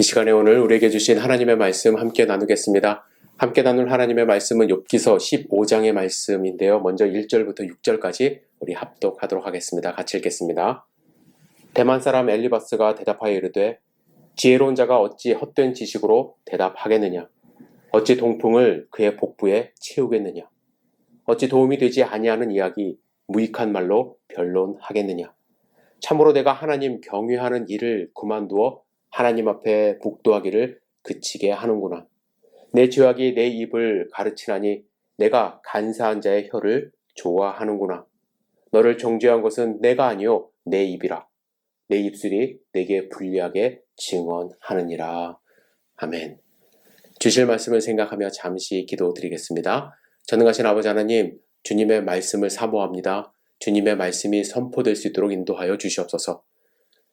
이 시간에 오늘 우리에게 주신 하나님의 말씀 함께 나누겠습니다. 함께 나눌 하나님의 말씀은 욥기서 15장의 말씀인데요. 먼저 1절부터 6절까지 우리 합독하도록 하겠습니다. 같이 읽겠습니다. 대만 사람 엘리바스가 대답하여 이르되 지혜로운 자가 어찌 헛된 지식으로 대답하겠느냐 어찌 동풍을 그의 복부에 채우겠느냐 어찌 도움이 되지 아니하는 이야기 무익한 말로 변론하겠느냐 참으로 내가 하나님 경외하는 일을 그만두어 하나님 앞에 복도하기를 그치게 하는구나. 내 죄악이 내 입을 가르치나니 내가 간사한 자의 혀를 좋아하는구나. 너를 정죄한 것은 내가 아니요 내 입이라. 내 입술이 내게 불리하게 증언하느니라. 아멘. 주실 말씀을 생각하며 잠시 기도드리겠습니다. 전능하신 아버지 하나님, 주님의 말씀을 사모합니다. 주님의 말씀이 선포될 수 있도록 인도하여 주시옵소서.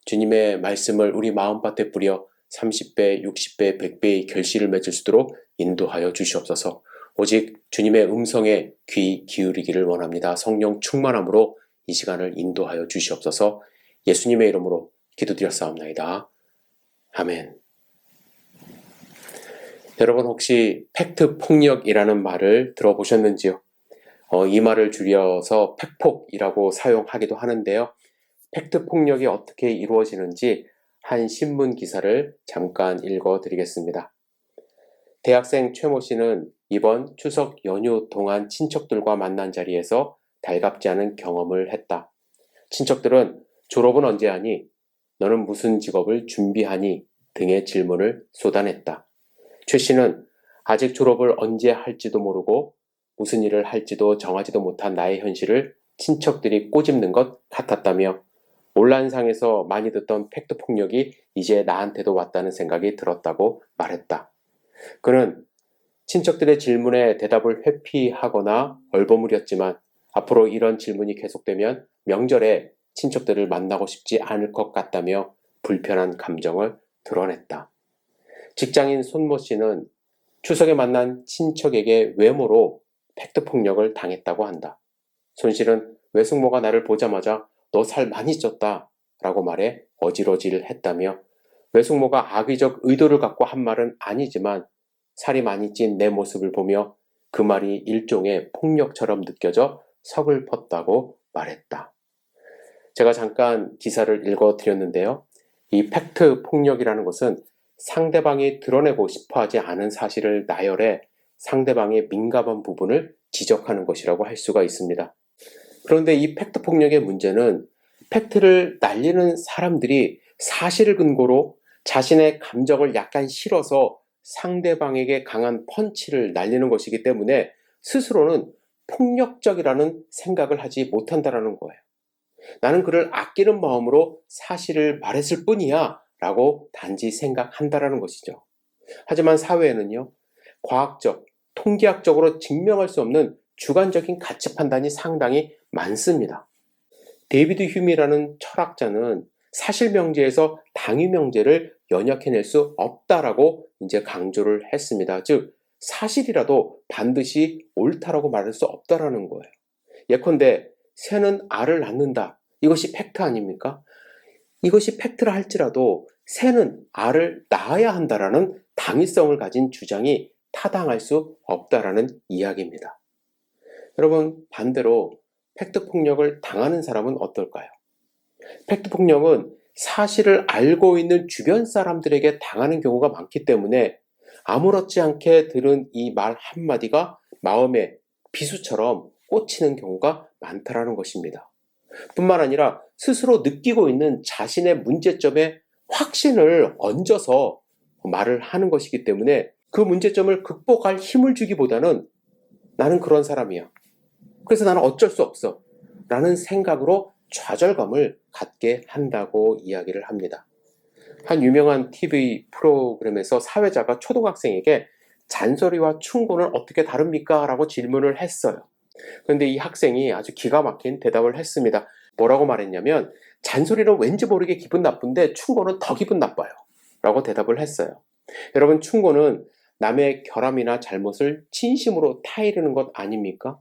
주님의 말씀을 우리 마음밭에 뿌려 30배, 60배, 100배의 결실을 맺을 수 있도록 인도하여 주시옵소서. 오직 주님의 음성에 귀 기울이기를 원합니다. 성령 충만함으로 이 시간을 인도하여 주시옵소서. 예수님의 이름으로 기도드렸사옵나이다. 아멘. 여러분 혹시 팩트 폭력이라는 말을 들어보셨는지요? 어, 이 말을 줄여서 팩폭이라고 사용하기도 하는데요. 팩트 폭력이 어떻게 이루어지는지 한 신문 기사를 잠깐 읽어 드리겠습니다. 대학생 최모 씨는 이번 추석 연휴 동안 친척들과 만난 자리에서 달갑지 않은 경험을 했다. 친척들은 졸업은 언제 하니? 너는 무슨 직업을 준비하니? 등의 질문을 쏟아냈다. 최 씨는 아직 졸업을 언제 할지도 모르고 무슨 일을 할지도 정하지도 못한 나의 현실을 친척들이 꼬집는 것 같았다며 온라인상에서 많이 듣던 팩트 폭력이 이제 나한테도 왔다는 생각이 들었다고 말했다. 그는 친척들의 질문에 대답을 회피하거나 얼버무렸지만 앞으로 이런 질문이 계속되면 명절에 친척들을 만나고 싶지 않을 것 같다며 불편한 감정을 드러냈다. 직장인 손모 씨는 추석에 만난 친척에게 외모로 팩트 폭력을 당했다고 한다. 손 씨는 외숙모가 나를 보자마자 너 살 많이 쪘다 라고 말해 어지러지를 했다며 외숙모가 악의적 의도를 갖고 한 말은 아니지만 살이 많이 찐 내 모습을 보며 그 말이 일종의 폭력처럼 느껴져 서글펐다고 말했다. 제가 잠깐 기사를 읽어 드렸는데요. 이 팩트 폭력이라는 것은 상대방이 드러내고 싶어 하지 않은 사실을 나열해 상대방의 민감한 부분을 지적하는 것이라고 할 수가 있습니다. 그런데 이 팩트 폭력의 문제는 팩트를 날리는 사람들이 사실을 근거로 자신의 감정을 약간 실어서 상대방에게 강한 펀치를 날리는 것이기 때문에 스스로는 폭력적이라는 생각을 하지 못한다라는 거예요. 나는 그를 아끼는 마음으로 사실을 말했을 뿐이야 라고 단지 생각한다라는 것이죠. 하지만 사회에는요, 과학적, 통계학적으로 증명할 수 없는 주관적인 가치 판단이 상당히 많습니다. 데이비드 휴미라는 철학자는 사실 명제에서 당위 명제를 연역해낼 수 없다라고 이제 강조를 했습니다. 즉 사실이라도 반드시 옳다라고 말할 수 없다라는 거예요. 예컨대 새는 알을 낳는다. 이것이 팩트 아닙니까? 이것이 팩트라 할지라도 새는 알을 낳아야 한다라는 당위성을 가진 주장이 타당할 수 없다라는 이야기입니다. 여러분 반대로 팩트 폭력을 당하는 사람은 어떨까요? 팩트 폭력은 사실을 알고 있는 주변 사람들에게 당하는 경우가 많기 때문에 아무렇지 않게 들은 이 말 한마디가 마음에 비수처럼 꽂히는 경우가 많다라는 것입니다. 뿐만 아니라 스스로 느끼고 있는 자신의 문제점에 확신을 얹어서 말을 하는 것이기 때문에 그 문제점을 극복할 힘을 주기보다는 나는 그런 사람이야. 그래서 나는 어쩔 수 없어. 라는 생각으로 좌절감을 갖게 한다고 이야기를 합니다. 한 유명한 TV 프로그램에서 사회자가 초등학생에게 잔소리와 충고는 어떻게 다릅니까? 라고 질문을 했어요. 그런데 이 학생이 아주 기가 막힌 대답을 했습니다. 뭐라고 말했냐면, 잔소리는 왠지 모르게 기분 나쁜데 충고는 더 기분 나빠요. 라고 대답을 했어요. 여러분, 충고는 남의 결함이나 잘못을 진심으로 타이르는 것 아닙니까?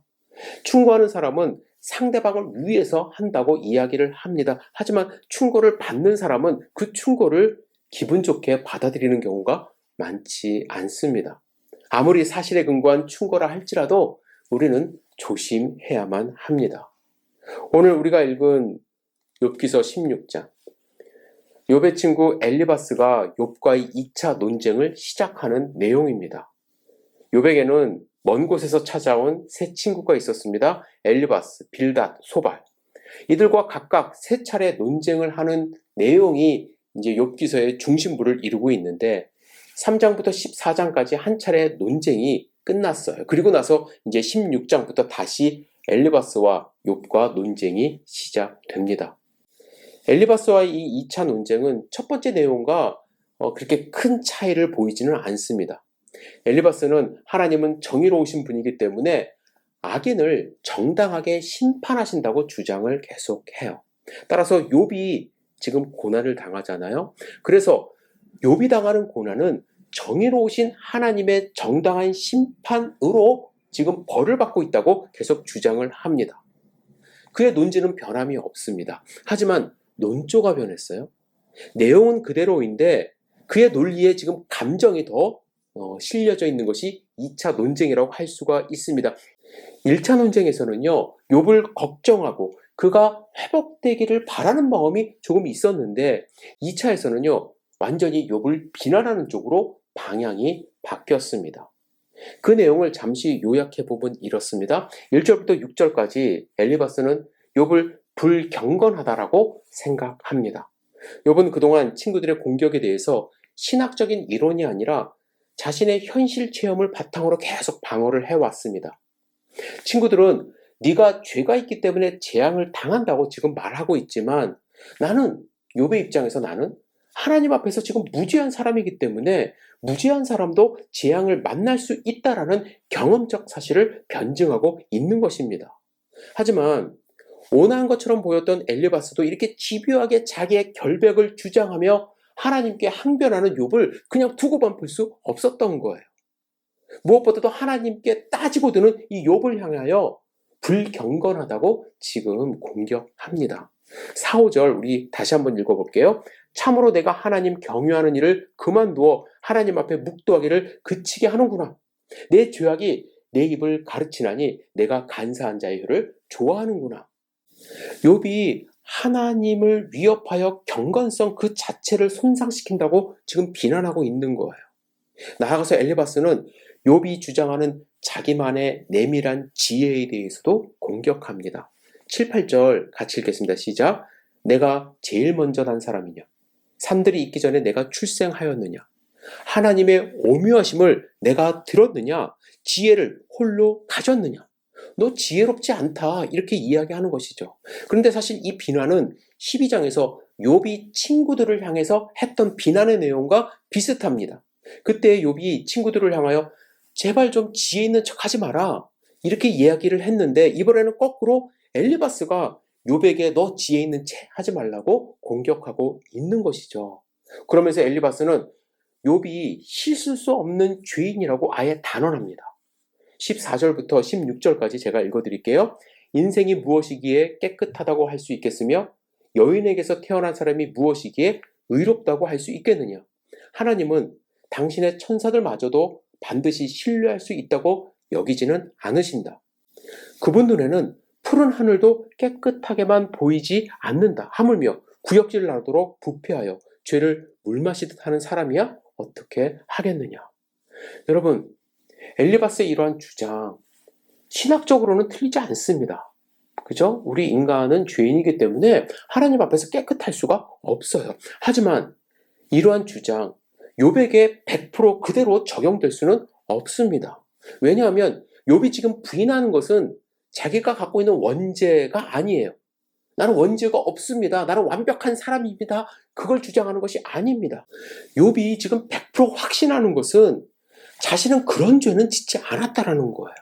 충고하는 사람은 상대방을 위해서 한다고 이야기를 합니다. 하지만 충고를 받는 사람은 그 충고를 기분 좋게 받아들이는 경우가 많지 않습니다. 아무리 사실에 근거한 충고라 할지라도 우리는 조심해야만 합니다. 오늘 우리가 읽은 욥기서 16장 욥의 친구 엘리바스가 욥과의 2차 논쟁을 시작하는 내용입니다. 욥에게는 먼 곳에서 찾아온 세 친구가 있었습니다. 엘리바스, 빌닷, 소발. 이들과 각각 세 차례 논쟁을 하는 내용이 이제 욥기서의 중심부를 이루고 있는데 3장부터 14장까지 한 차례 논쟁이 끝났어요. 그리고 나서 이제 16장부터 다시 엘리바스와 욥과 논쟁이 시작됩니다. 엘리바스와의 이 2차 논쟁은 첫 번째 내용과 어, 그렇게 큰 차이를 보이지는 않습니다. 엘리바스는 하나님은 정의로우신 분이기 때문에 악인을 정당하게 심판하신다고 주장을 계속해요. 따라서 욥이 지금 고난을 당하잖아요. 그래서 욥이 당하는 고난은 정의로우신 하나님의 정당한 심판으로 지금 벌을 받고 있다고 계속 주장을 합니다. 그의 논지는 변함이 없습니다. 하지만 논조가 변했어요. 내용은 그대로인데 그의 논리에 지금 감정이 더 어, 실려져 있는 것이 2차 논쟁이라고 할 수가 있습니다. 1차 논쟁에서는요, 욥을 걱정하고 그가 회복되기를 바라는 마음이 조금 있었는데 2차에서는요, 완전히 욥을 비난하는 쪽으로 방향이 바뀌었습니다. 그 내용을 잠시 요약해 보면 이렇습니다. 1절부터 6절까지 엘리바스는 욥을 불경건하다라고 생각합니다. 욥은 그동안 친구들의 공격에 대해서 신학적인 이론이 아니라 자신의 현실 체험을 바탕으로 계속 방어를 해왔습니다. 친구들은 네가 죄가 있기 때문에 재앙을 당한다고 지금 말하고 있지만 나는 욥의 입장에서 나는 하나님 앞에서 지금 무죄한 사람이기 때문에 무죄한 사람도 재앙을 만날 수 있다라는 경험적 사실을 변증하고 있는 것입니다. 하지만 온화한 것처럼 보였던 엘리바스도 이렇게 집요하게 자기의 결백을 주장하며 하나님께 항변하는 욥을 그냥 두고 반풀 수 없었던 거예요. 무엇보다도 하나님께 따지고 드는 이 욥을 향하여 불경건하다고 지금 공격합니다. 4, 5절 우리 다시 한번 읽어볼게요. 참으로 내가 하나님 경유하는 일을 그만두어 하나님 앞에 묵도하기를 그치게 하는구나. 내 죄악이 내 입을 가르치나니 내가 간사한 자의 혀를 좋아하는구나. 욥이 하나님을 위협하여 경건성 그 자체를 손상시킨다고 지금 비난하고 있는 거예요. 나아가서 엘리바스는 욥이 주장하는 자기만의 내밀한 지혜에 대해서도 공격합니다. 7, 8절 같이 읽겠습니다. 시작. 내가 제일 먼저 난 사람이냐? 산들이 있기 전에 내가 출생하였느냐? 하나님의 오묘하심을 내가 들었느냐? 지혜를 홀로 가졌느냐? 너 지혜롭지 않다. 이렇게 이야기하는 것이죠. 그런데 사실 이 비난은 12장에서 욥이 친구들을 향해서 했던 비난의 내용과 비슷합니다. 그때 욥이 친구들을 향하여 제발 좀 지혜 있는 척 하지 마라. 이렇게 이야기를 했는데 이번에는 거꾸로 엘리바스가 욥에게 너 지혜 있는 채 하지 말라고 공격하고 있는 것이죠. 그러면서 엘리바스는 욥이 씻을 수 없는 죄인이라고 아예 단언합니다. 14절부터 16절까지 제가 읽어드릴게요. 인생이 무엇이기에 깨끗하다고 할 수 있겠으며 여인에게서 태어난 사람이 무엇이기에 의롭다고 할 수 있겠느냐? 하나님은 당신의 천사들마저도 반드시 신뢰할 수 있다고 여기지는 않으신다. 그분 눈에는 푸른 하늘도 깨끗하게만 보이지 않는다. 하물며 구역질 나도록 부패하여 죄를 물 마시듯 하는 사람이야 어떻게 하겠느냐. 여러분, 엘리바스의 이러한 주장, 신학적으로는 틀리지 않습니다. 그죠? 우리 인간은 죄인이기 때문에 하나님 앞에서 깨끗할 수가 없어요. 하지만 이러한 주장, 욥에게 100% 그대로 적용될 수는 없습니다. 왜냐하면 욥이 지금 부인하는 것은 자기가 갖고 있는 원죄가 아니에요. 나는 원죄가 없습니다. 나는 완벽한 사람입니다. 그걸 주장하는 것이 아닙니다. 욥이 지금 100% 확신하는 것은 자신은 그런 죄는 짓지 않았다라는 거예요.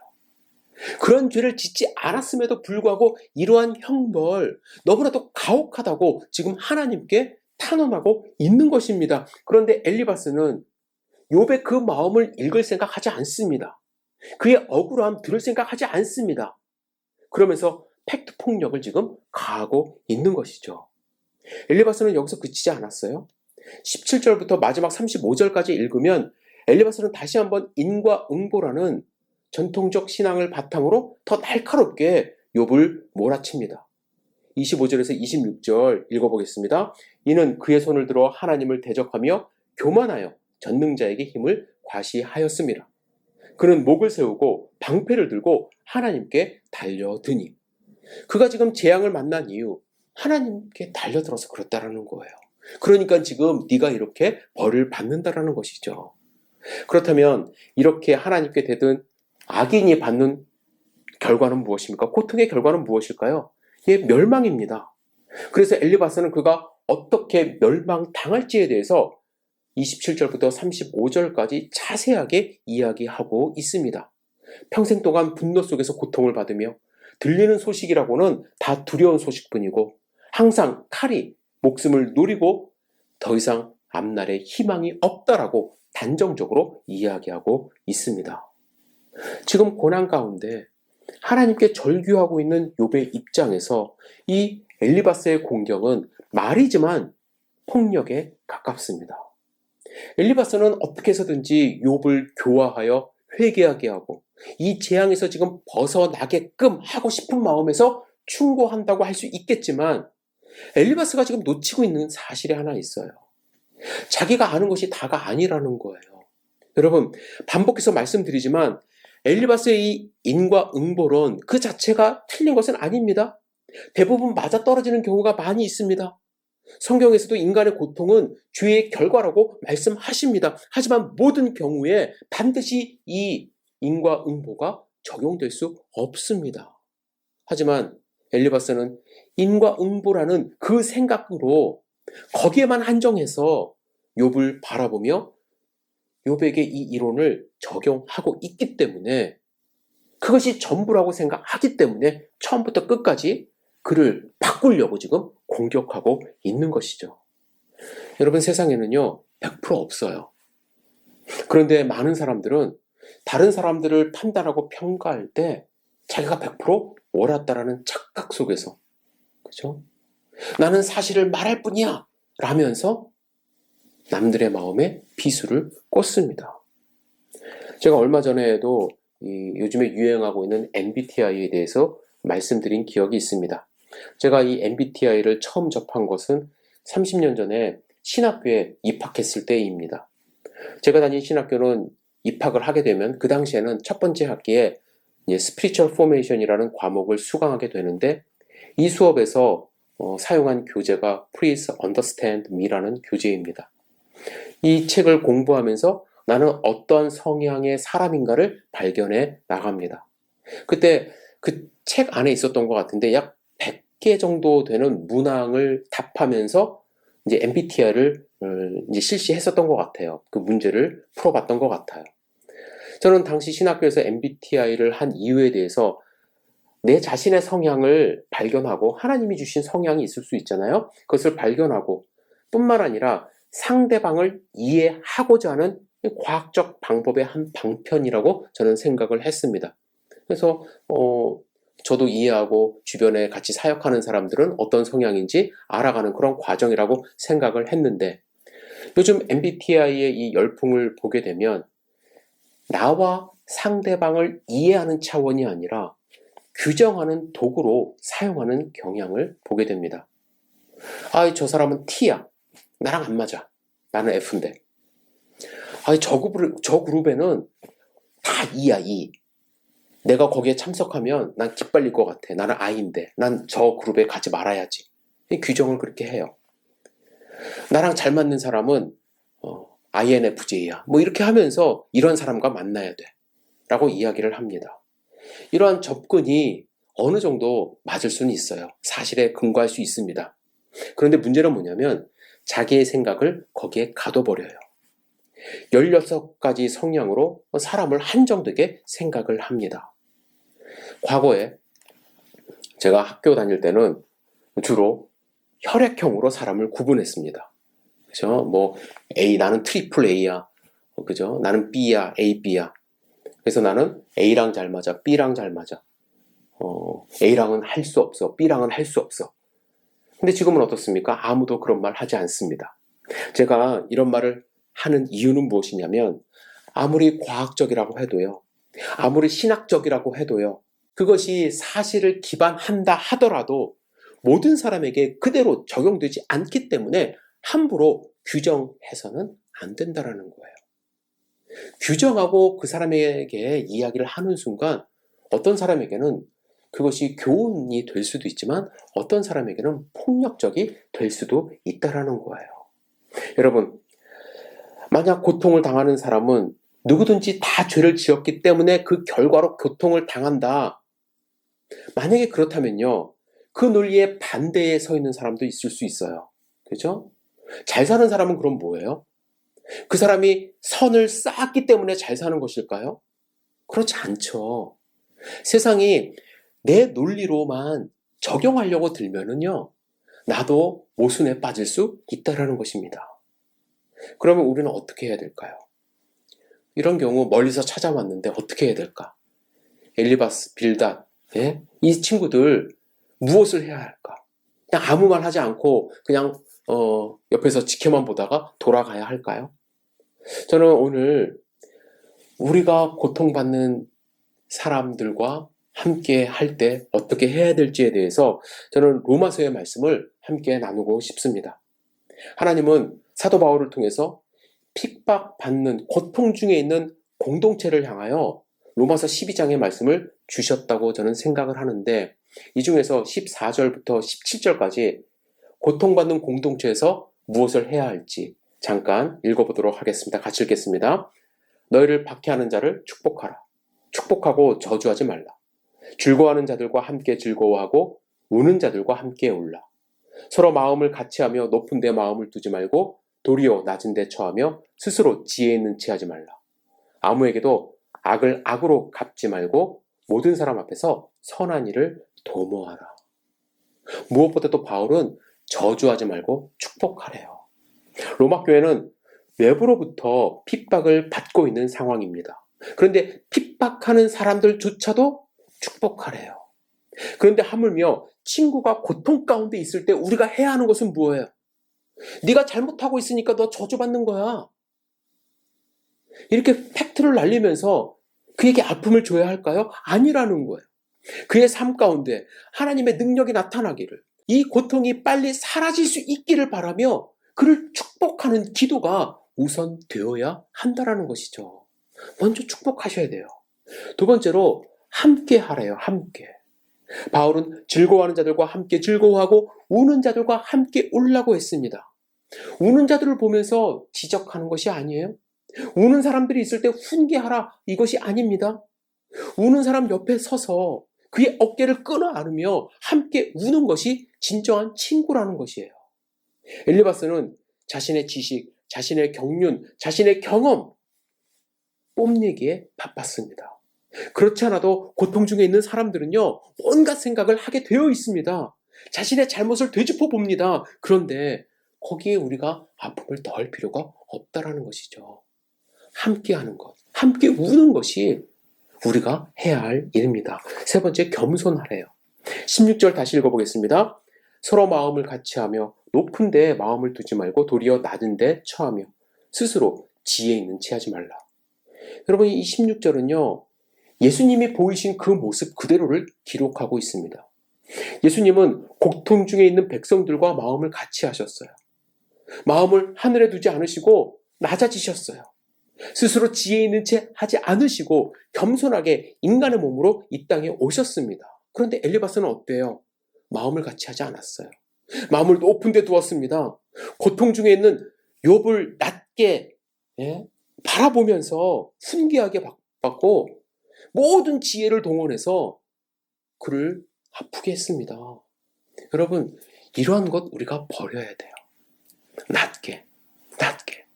그런 죄를 짓지 않았음에도 불구하고 이러한 형벌 너무나도 가혹하다고 지금 하나님께 탄원하고 있는 것입니다. 그런데 엘리바스는 욥의 그 마음을 읽을 생각하지 않습니다. 그의 억울함 들을 생각하지 않습니다. 그러면서 팩트 폭력을 지금 가하고 있는 것이죠. 엘리바스는 여기서 그치지 않았어요. 17절부터 마지막 35절까지 읽으면 엘리바스는 다시 한번 인과 응보라는 전통적 신앙을 바탕으로 더 날카롭게 욥을 몰아칩니다. 25절에서 26절 읽어보겠습니다. 이는 그의 손을 들어 하나님을 대적하며 교만하여 전능자에게 힘을 과시하였습니다. 그는 목을 세우고 방패를 들고 하나님께 달려드니 그가 지금 재앙을 만난 이유 하나님께 달려들어서 그렇다라는 거예요. 그러니까 지금 네가 이렇게 벌을 받는다라는 것이죠. 그렇다면 이렇게 하나님께 대든 악인이 받는 결과는 무엇입니까? 고통의 결과는 무엇일까요? 예, 멸망입니다. 그래서 엘리바스는 그가 어떻게 멸망당할지에 대해서 27절부터 35절까지 자세하게 이야기하고 있습니다. 평생 동안 분노 속에서 고통을 받으며 들리는 소식이라고는 다 두려운 소식뿐이고 항상 칼이 목숨을 노리고 더 이상 앞날에 희망이 없다라고 단정적으로 이야기하고 있습니다. 지금 고난 가운데 하나님께 절규하고 있는 욥의 입장에서 이 엘리바스의 공경은 말이지만 폭력에 가깝습니다. 엘리바스는 어떻게 해서든지 욥을 교화하여 회개하게 하고 이 재앙에서 지금 벗어나게끔 하고 싶은 마음에서 충고한다고 할 수 있겠지만 엘리바스가 지금 놓치고 있는 사실이 하나 있어요. 자기가 아는 것이 다가 아니라는 거예요. 여러분, 반복해서 말씀드리지만 엘리바스의 이 인과응보론 그 자체가 틀린 것은 아닙니다. 대부분 맞아 떨어지는 경우가 많이 있습니다. 성경에서도 인간의 고통은 죄의 결과라고 말씀하십니다. 하지만 모든 경우에 반드시 이 인과응보가 적용될 수 없습니다. 하지만 엘리바스는 인과응보라는 그 생각으로 거기에만 한정해서 욥을 바라보며 욥에게 이 이론을 적용하고 있기 때문에 그것이 전부라고 생각하기 때문에 처음부터 끝까지 그를 바꾸려고 지금 공격하고 있는 것이죠. 여러분 세상에는요 100% 없어요. 그런데 많은 사람들은 다른 사람들을 판단하고 평가할 때 자기가 100% 옳았다라는 착각 속에서 그죠? 나는 사실을 말할 뿐이야 라면서 남들의 마음에 비수를 꽂습니다. 제가 얼마 전에도 요즘에 유행하고 있는 MBTI에 대해서 말씀드린 기억이 있습니다. 제가 이 MBTI를 처음 접한 것은 30년 전에 신학교에 입학했을 때입니다. 제가 다닌 신학교는 입학을 하게 되면 그 당시에는 첫 번째 학기에 스피리추얼 포메이션이라는 과목을 수강하게 되는데 이 수업에서 어, 사용한 교재가 Please Understand Me라는 교재입니다. 이 책을 공부하면서 나는 어떤 성향의 사람인가를 발견해 나갑니다. 그때 그 책 안에 있었던 것 같은데 약 100개 정도 되는 문항을 답하면서 이제 MBTI를 어, 이제 실시했었던 것 같아요. 그 문제를 풀어봤던 것 같아요. 저는 당시 신학교에서 MBTI를 한 이유에 대해서 내 자신의 성향을 발견하고 하나님이 주신 성향이 있을 수 있잖아요. 그것을 발견하고 뿐만 아니라 상대방을 이해하고자 하는 과학적 방법의 한 방편이라고 저는 생각을 했습니다. 그래서 어, 저도 이해하고 주변에 같이 사역하는 사람들은 어떤 성향인지 알아가는 그런 과정이라고 생각을 했는데 요즘 MBTI의 이 열풍을 보게 되면 나와 상대방을 이해하는 차원이 아니라 규정하는 도구로 사용하는 경향을 보게 됩니다. 아, 저 사람은 T야. 나랑 안 맞아. 나는 F인데. 아니, 저, 그룹, 저 그룹에는 다 E야, E. 내가 거기에 참석하면 난 기빨릴 것 같아. 나는 I인데. 난 저 그룹에 가지 말아야지. 규정을 그렇게 해요. 나랑 잘 맞는 사람은 어, INFJ야. 뭐 이렇게 하면서 이런 사람과 만나야 돼. 라고 이야기를 합니다. 이러한 접근이 어느 정도 맞을 수는 있어요. 사실에 근거할 수 있습니다. 그런데 문제는 뭐냐면 자기의 생각을 거기에 가둬버려요. 16가지 성향으로 사람을 한정되게 생각을 합니다. 과거에 제가 학교 다닐 때는 주로 혈액형으로 사람을 구분했습니다. 그죠? 뭐 A 나는 트리플 A야. 그죠? 나는 B야, A, B야. 그래서 나는 A랑 잘 맞아, B랑 잘 맞아. 어, A랑은 할 수 없어, B랑은 할 수 없어. 근데 지금은 어떻습니까? 아무도 그런 말 하지 않습니다. 제가 이런 말을 하는 이유는 무엇이냐면 아무리 과학적이라고 해도요. 아무리 신학적이라고 해도요. 그것이 사실을 기반한다 하더라도 모든 사람에게 그대로 적용되지 않기 때문에 함부로 규정해서는 안 된다라는 거예요. 규정하고 그 사람에게 이야기를 하는 순간 어떤 사람에게는 그것이 교훈이 될 수도 있지만 어떤 사람에게는 폭력적이 될 수도 있다라는 거예요. 여러분, 만약 고통을 당하는 사람은 누구든지 다 죄를 지었기 때문에 그 결과로 고통을 당한다. 만약에 그렇다면요. 그 논리에 반대에 서 있는 사람도 있을 수 있어요. 그죠? 잘 사는 사람은 그럼 뭐예요? 그 사람이 선을 쌓았기 때문에 잘 사는 것일까요? 그렇지 않죠. 세상이 내 논리로만 적용하려고 들면은요, 나도 모순에 빠질 수 있다라는 것입니다. 그러면 우리는 어떻게 해야 될까요? 이런 경우 멀리서 찾아왔는데 어떻게 해야 될까? 엘리바스, 빌닷, 예? 이 친구들 무엇을 해야 할까? 그냥 아무 말 하지 않고 그냥 어, 옆에서 지켜만 보다가 돌아가야 할까요? 저는 오늘 우리가 고통받는 사람들과 함께 할 때 어떻게 해야 될지에 대해서 저는 로마서의 말씀을 함께 나누고 싶습니다. 하나님은 사도 바울을 통해서 핍박받는 고통 중에 있는 공동체를 향하여 로마서 12장의 말씀을 주셨다고 저는 생각을 하는데 이 중에서 14절부터 17절까지 고통받는 공동체에서 무엇을 해야 할지 잠깐 읽어보도록 하겠습니다. 같이 읽겠습니다. 너희를 박해하는 자를 축복하라. 축복하고 저주하지 말라. 즐거워하는 자들과 함께 즐거워하고 우는 자들과 함께 울라. 서로 마음을 같이 하며 높은 데 마음을 두지 말고 도리어 낮은 데 처하며 스스로 지혜 있는 체 하지 말라. 아무에게도 악을 악으로 갚지 말고 모든 사람 앞에서 선한 일을 도모하라. 무엇보다도 바울은 저주하지 말고 축복하래요. 로마 교회는 외부로부터 핍박을 받고 있는 상황입니다. 그런데 핍박하는 사람들조차도 축복하래요. 그런데 하물며 친구가 고통 가운데 있을 때 우리가 해야 하는 것은 뭐예요? 네가 잘못하고 있으니까 너 저주받는 거야. 이렇게 팩트를 날리면서 그에게 아픔을 줘야 할까요? 아니라는 거예요. 그의 삶 가운데 하나님의 능력이 나타나기를, 이 고통이 빨리 사라질 수 있기를 바라며 그를 축복하는 기도가 우선 되어야 한다라는 것이죠. 먼저 축복하셔야 돼요. 두 번째로 함께 하래요. 함께. 바울은 즐거워하는 자들과 함께 즐거워하고 우는 자들과 함께 울라고 했습니다. 우는 자들을 보면서 지적하는 것이 아니에요. 우는 사람들이 있을 때 훈계하라 이것이 아닙니다. 우는 사람 옆에 서서 그의 어깨를 끌어 안으며 함께 우는 것이 진정한 친구라는 것이에요. 엘리바스는 자신의 지식, 자신의 경륜, 자신의 경험 뽐내기에 바빴습니다. 그렇지 않아도 고통 중에 있는 사람들은요, 온갖 생각을 하게 되어 있습니다. 자신의 잘못을 되짚어 봅니다. 그런데 거기에 우리가 아픔을 더할 필요가 없다라는 것이죠. 함께 하는 것, 함께 우는 것이 우리가 해야 할 일입니다. 세 번째, 겸손하래요. 16절 다시 읽어보겠습니다. 서로 마음을 같이 하며 높은 데에 마음을 두지 말고 도리어 낮은 데 처하며 스스로 지혜 있는 체 하지 말라. 여러분, 이 16절은요, 예수님이 보이신 그 모습 그대로를 기록하고 있습니다. 예수님은 고통 중에 있는 백성들과 마음을 같이 하셨어요. 마음을 하늘에 두지 않으시고 낮아지셨어요. 스스로 지혜 있는 채 하지 않으시고 겸손하게 인간의 몸으로 이 땅에 오셨습니다. 그런데 엘리바스는 어때요? 마음을 같이 하지 않았어요. 마음을 높은 데 두었습니다. 고통 중에 있는 욥을 낮게 예? 바라보면서 순기하게 받고 모든 지혜를 동원해서 그를 아프게 했습니다. 여러분, 이러한 것 우리가 버려야 돼요. 낮게, 낮게.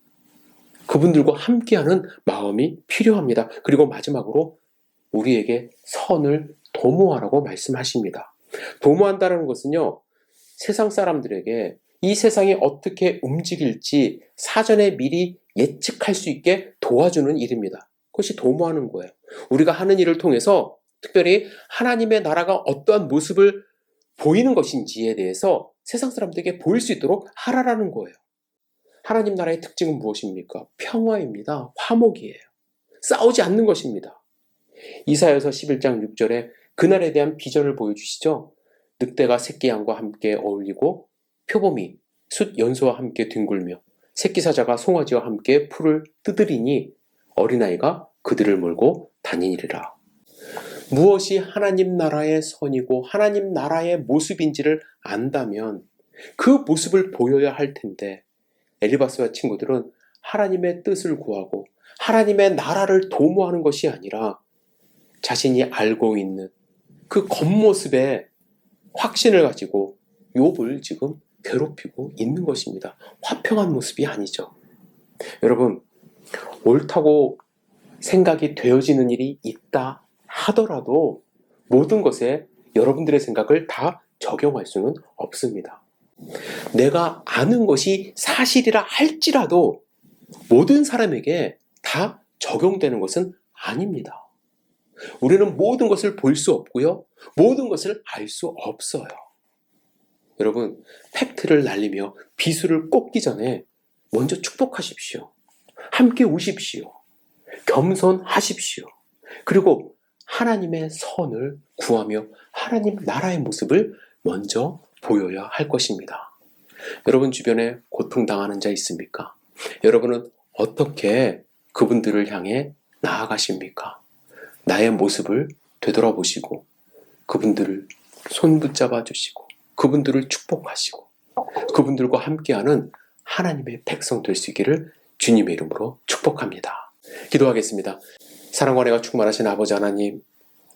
그분들과 함께하는 마음이 필요합니다. 그리고 마지막으로 우리에게 선을 도모하라고 말씀하십니다. 도모한다는 것은요, 세상 사람들에게 이 세상이 어떻게 움직일지 사전에 미리 예측할 수 있게 도와주는 일입니다. 그것이 도모하는 거예요. 우리가 하는 일을 통해서 특별히 하나님의 나라가 어떠한 모습을 보이는 것인지에 대해서 세상 사람들에게 보일 수 있도록 하라라는 거예요. 하나님 나라의 특징은 무엇입니까? 평화입니다. 화목이에요. 싸우지 않는 것입니다. 이사여서 11장 6절에 그날에 대한 비전을 보여주시죠. 늑대가 새끼 양과 함께 어울리고 표범이 숫 연소와 함께 뒹굴며 새끼 사자가 송아지와 함께 풀을 뜯으리니 어린아이가 그들을 몰고 다니리라. 무엇이 하나님 나라의 선이고 하나님 나라의 모습인지를 안다면 그 모습을 보여야 할 텐데 엘리바스와 친구들은 하나님의 뜻을 구하고 하나님의 나라를 도모하는 것이 아니라 자신이 알고 있는 그 겉모습에 확신을 가지고 욥을 지금 괴롭히고 있는 것입니다. 화평한 모습이 아니죠. 여러분, 옳다고 생각이 되어지는 일이 있다 하더라도 모든 것에 여러분들의 생각을 다 적용할 수는 없습니다. 내가 아는 것이 사실이라 할지라도 모든 사람에게 다 적용되는 것은 아닙니다. 우리는 모든 것을 볼 수 없고요. 모든 것을 알 수 없어요. 여러분, 팩트를 날리며 비수를 꽂기 전에 먼저 축복하십시오. 함께 우십시오. 겸손하십시오. 그리고 하나님의 선을 구하며 하나님 나라의 모습을 먼저 보여야 할 것입니다. 여러분 주변에 고통당하는 자 있습니까? 여러분은 어떻게 그분들을 향해 나아가십니까? 나의 모습을 되돌아보시고 그분들을 손 붙잡아 주시고 그분들을 축복하시고 그분들과 함께하는 하나님의 백성 될 수 있기를 주님의 이름으로 축복합니다. 기도하겠습니다. 사랑과 내가 충만하신 아버지 하나님,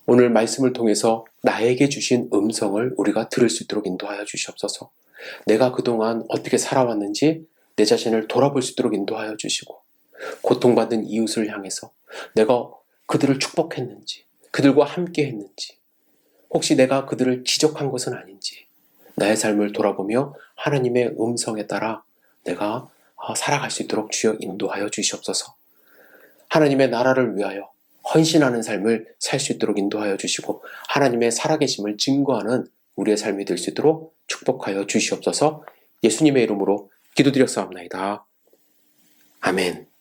오늘 말씀을 통해서 나에게 주신 음성을 우리가 들을 수 있도록 인도하여 주시옵소서. 내가 그동안 어떻게 살아왔는지 내 자신을 돌아볼 수 있도록 인도하여 주시고, 고통받는 이웃을 향해서 내가 그들을 축복했는지, 그들과 함께 했는지, 혹시 내가 그들을 지적한 것은 아닌지, 나의 삶을 돌아보며 하나님의 음성에 따라 내가 어, 살아갈 수 있도록 주여 인도하여 주시옵소서. 하나님의 나라를 위하여 헌신하는 삶을 살 수 있도록 인도하여 주시고 하나님의 살아계심을 증거하는 우리의 삶이 될 수 있도록 축복하여 주시옵소서. 예수님의 이름으로 기도드렸사옵나이다. 아멘.